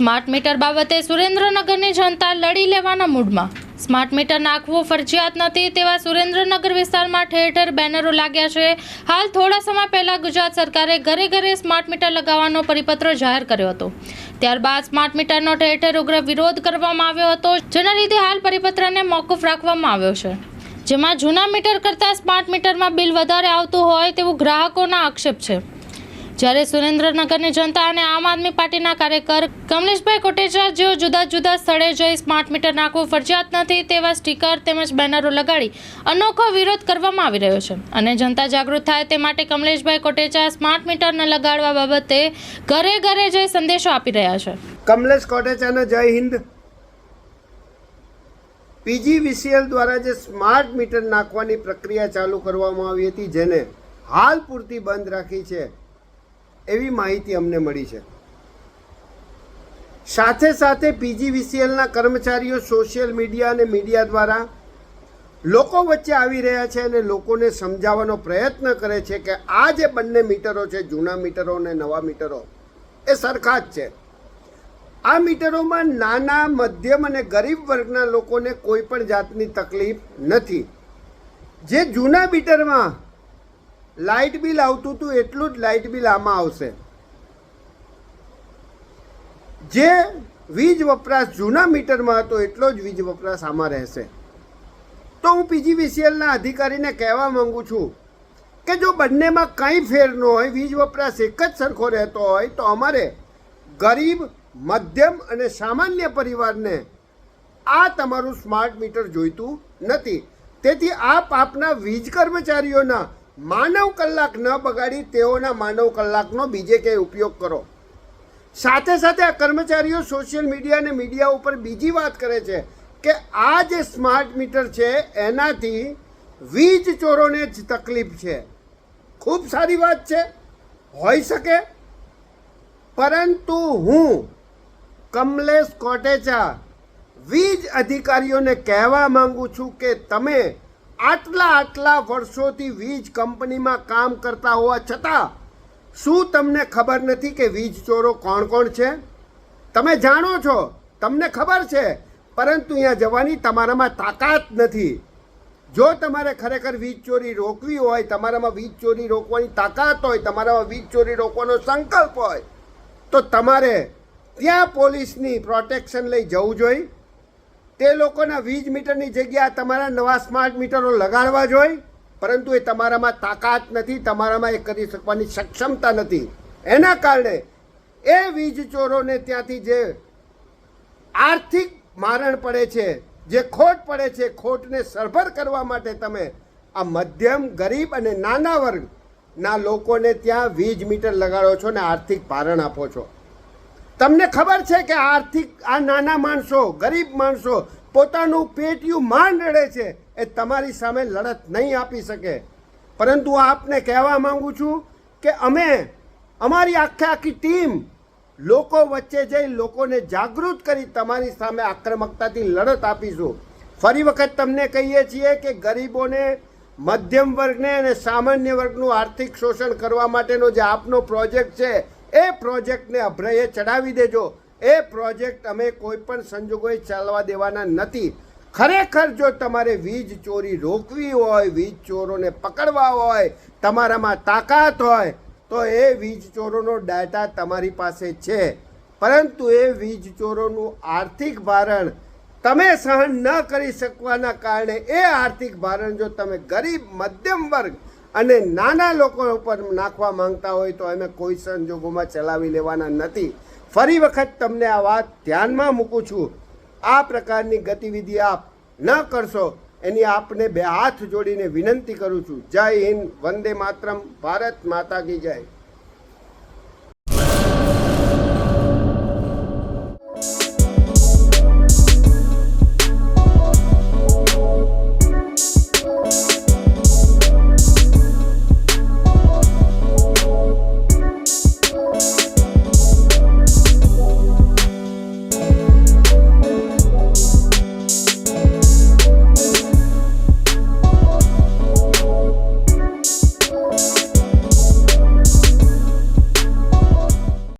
Smart meter બાબતે સુરેન્દ્રનગરની જનતા લડી લેવાના મૂડમાં. સ્માર્ટ મીટર નાખવું ફરજિયાત નથી તેવા સુરેન્દ્રનગર વિસ્તારમાં ઠેર ઠેર બેનરો લાગ્યા છે. હાલ થોડા સમય પહેલા ગુજરાત સરકારે ઘરે ઘરે સ્માર્ટ મીટર લગાવવાનો પરિપત્ર જાહેર કર્યો હતો. ત્યારબાદ સ્માર્ટ મીટરનો ઠેર ઠેર ઉગ્ર વિરોધ કરવામાં આવ્યો હતો, જેના લીધે હાલ પરિપત્રને મોકૂફ રાખવામાં આવ્યો છે. જેમાં જૂના મીટર કરતાં સ્માર્ટ મીટરમાં બિલ વધારે આવતું હોય તેવું ગ્રાહકોના આક્ષેપ છે. જ્યારે સુરેન્દ્રનગરની જનતા અને આમ આદમી પાર્ટીના કાર્યકર કમલેશભાઈ કોટેચા જેઓ જુદા જુદા સ્થળે જઈ સ્માર્ટ મીટર નાખવું ફરજિયાત નથી તેવા સ્ટીકર તેમજ બેનરો લગાડી અનોખો વિરોધ કરવામાં આવી રહ્યો છે. અને જનતા જાગૃત થાય તે માટે કમલેશભાઈ કોટેચા સ્માર્ટ મીટર ન લગાડવા બાબતે ઘરે ઘરે જઈ સંદેશો આપી રહ્યા છે. કમલેશ કોટેચાનો જય હિન્દ. પીજીવીસીએલ દ્વારા જે સ્માર્ટ મીટર નાખવાની પ્રક્રિયા ચાલુ કરવામાં આવી હતી, જેને હાલ પૂરતી બંધ રાખી છે. એવી માહિતી અમને મળી છે. સાથે સાથે પીજીવીસીએલના કર્મચારીઓ સોશિયલ મીડિયા અને મીડિયા દ્વારા લોકો વચ્ચે આવી રહ્યા છે અને લોકોને સમજાવવાનો પ્રયત્ન કરે છે કે આ જે બંને મીટરો છે, જૂના મીટરો અને નવા મીટરો, એ સરખા જ છે. આ મીટરોમાં નાના, મધ્યમ અને ગરીબ વર્ગના લોકોને કોઈ પણ જાતની તકલીફ નથી. જે જૂના મીટરમાં લાઇટ બિલ આવતું હતું એટલું જ લાઇટ બિલ આમાં આવશે. જે વીજ વપરાશ જૂના મીટરમાં હતો એટલો જ વીજ વપરાશ આમાં રહેશે. તો હું પીજીવીસીએલના અધિકારીને કહેવા માંગુ છું કે જો બંનેમાં કંઈ ફેર ન હોય, વીજ વપરાશ એક જ સરખો રહેતો હોય, તો અમારે ગરીબ, મધ્યમ અને સામાન્ય પરિવારને આ તમારું સ્માર્ટ મીટર જોઈતું નથી. તેથી આપ આપના વીજ કર્મચારીઓના માનવ કલાક ન બગાડી તેઓના માનવ કલાકનો બીજે ક્યાંય ઉપયોગ કરો. સાથે સાથે આ કર્મચારીઓ સોશિયલ મીડિયા અને મીડિયા ઉપર બીજી વાત કરે છે કે આ જે સ્માર્ટ મીટર છે, એનાથી વીજ ચોરોને જ તકલીફ છે. ખૂબ સારી વાત છે, હોઈ શકે. પરંતુ હું કમલેશ કોટેચા વીજ અધિકારીઓને કહેવા માંગુ છું કે તમે આટલા આટલા વર્ષોથી વીજ કંપનીમાં કામ કરતા હોવા છતાં, શું તમને ખબર નથી કે વીજ ચોરો કોણ કોણ છે? તમે જાણો છો, તમને ખબર છે, પરંતુ અહીંયા જવાની તમારામાં તાકાત નથી. જો તમારે ખરેખર વીજ ચોરી રોકવી હોય, તમારામાં વીજ ચોરી રોકવાની તાકાત હોય, તમારામાં વીજ ચોરી રોકવાનો સંકલ્પ હોય, તો તમારે ત્યાં પોલીસની પ્રોટેક્શન લઈ જવું જોઈએ. તે લોકોના વીજ મીટરની જગ્યા તમારા નવા સ્માર્ટ મીટરો લગાડવા જોઈએ પરંતુ એ તમારામાં તાકાત નથી, તમારામાં એ કરી શકવાની સક્ષમતા નથી. એના કારણે એ વીજ ચોરોને ત્યાંથી જે આર્થિક મારણ પડે છે, જે ખોટ પડે છે, ખોટને સરભર કરવા માટે તમે આ મધ્યમ, ગરીબ અને નાના વર્ગના લોકોને ત્યાં વીજ મીટર લગાડો છો ને આર્થિક ભારણ આપો છો. તમને ખબર છે કે આર્થિક આ નાના માણસો, ગરીબ માણસો પોતાનું પેટિયું માંડ રડે છે એ તમારી સામે લડત નહીં આપી શકે. પરંતુ આપને કહેવા માંગુ છું કે અમે, અમારી આખે આખી ટીમ લોકો વચ્ચે જઈ લોકોને જાગૃત કરી તમારી સામે આક્રમકતાથી લડત આપીશું. ફરી વખત તમને કહીએ છીએ કે ગરીબોને, મધ્યમ વર્ગને અને સામાન્ય વર્ગનું આર્થિક શોષણ કરવા માટેનો જે આપનો પ્રોજેક્ટ છે એ પ્રોજેક્ટને અભ્રયે ચડાવી દેજો. એ પ્રોજેક્ટ અમે કોઈ પણ સંજોગોએ ચાલવા દેવાના નથી. ખરેખર જો તમારે વીજ ચોરી રોકવી હોય, વીજ ચોરોને પકડવા હોય, તમારામાં તાકાત હોય, તો એ વીજ ચોરોનો ડાટા તમારી પાસે છે. પરંતુ એ વીજ ચોરોનું આર્થિક ભારણ તમે સહન ન કરી શકવાના કારણે એ આર્થિક ભારણ જો તમે ગરીબ, મધ્યમ વર્ગ અને નાના લોકો ઉપર નાખવા માંગતા હોય તો અમે કોઈ સંજોગોમાં ચલાવી લેવાના નથી. ફરી વખત તમને આ વાત ધ્યાનમાં મૂકું છું. આ પ્રકારની ગતિવિધિ આપ ન કરશો. એની આપને બે હાથ જોડીને વિનંતી કરું છું. જય હિન્દ, વંદે માતરમ, ભારત માતા કી જય.